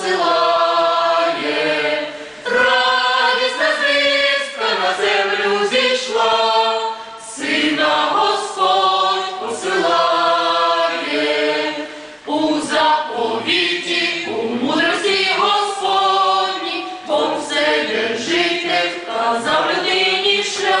посилає, радісна звістка на землю зійшла, сина Господь посилає, у заповіті, у мудрості Господні, бо все держитель та завжди шлях.